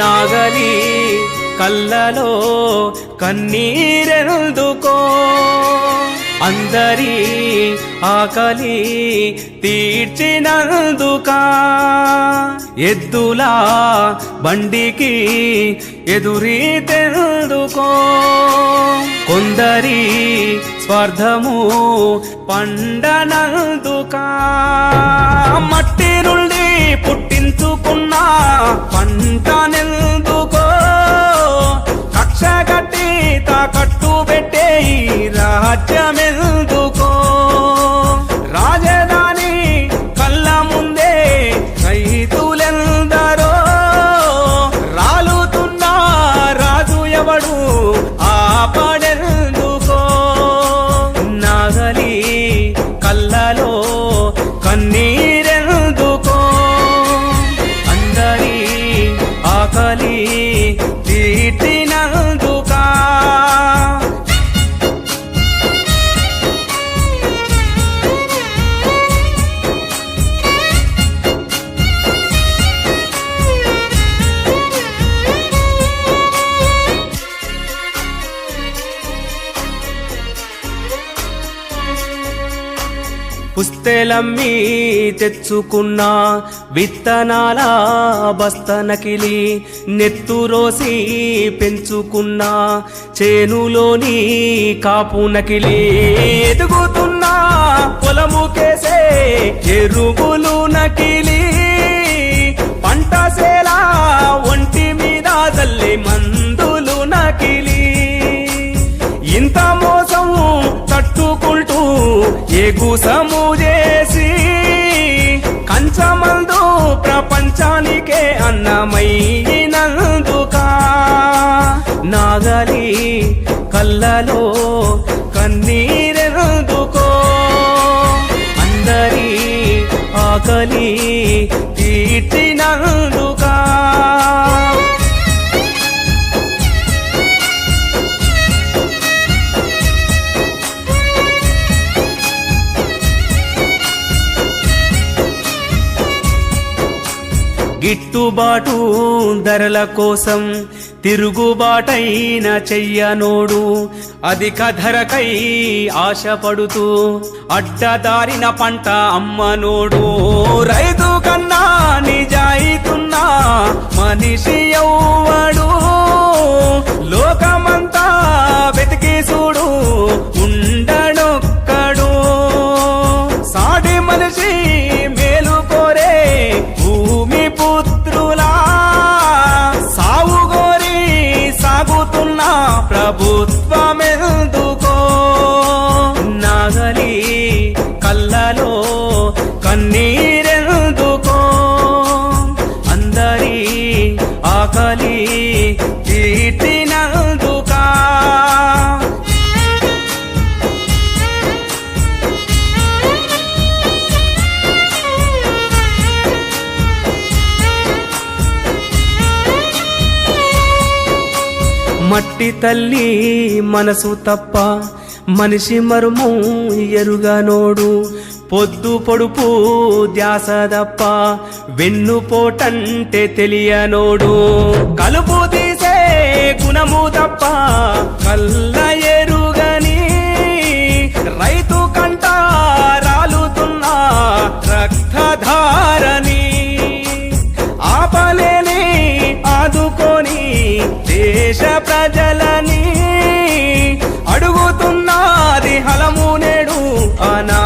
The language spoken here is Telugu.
నాగలి కళ్ళలో కన్నీరెందుకో అందరి ఆకలి తీర్చినందుకా. ఎద్దులా బండికి ఎదురీతెందుకో కొందరి స్వార్థము పండనందుకా. మట్టి నుండి పుట్టించుకున్న పంటనే రాజ్యమెందుకో రాజధాని కళ్ళ ముందే రైతులెందరో? రాలుతున్న రాజు ఎవడు? తెలమ్మి తెచ్చుకున్న విత్తనాల బస్తనకిలి నెత్తురోసి పెంచుకున్న చేనులోని కాపు నకిలి ఎదుగుతున్నా పొలము కేసే ఎరువులు నకిలి పంట సేలా ఒంటి మీద జల్లి మందులు నకిలి. ఇంత మోసం తట్టుకుంటూ ఎగుసము చేసి ప్రపంచానికే నాగలి కళ్ళలో కన్నీరెందుకో? అందరి ఆకలి తీర్చినందుకు గిట్టుబాటు ధరల కోసం తిరుగుబాటైన చెయ్యనోడు అధిక ధరకై ఆశపడుతూ అడ్డదారిన పంట అమ్మనోడు. రైతు కన్నా నిజాయితున్నా మనిషి ఎవ్వడు ఆకలి తీర్చినందుకా మట్టి తల్లి మనసు తప్ప మనిషి మరుము ఎరుగనోడు. పొద్దు పొడుపు ధ్యాసదప్ప వెన్నుపోటంటే తెలియనోడు. కలుపు తీసే గుణము తప్ప కల్ల ఎరుగని రైతు కంట రాలుతున్నా రక్తధారని ఆపలేని ఆదుకొని దేశ ప్రజలని అడుగుతున్నది హలము నేడు అనా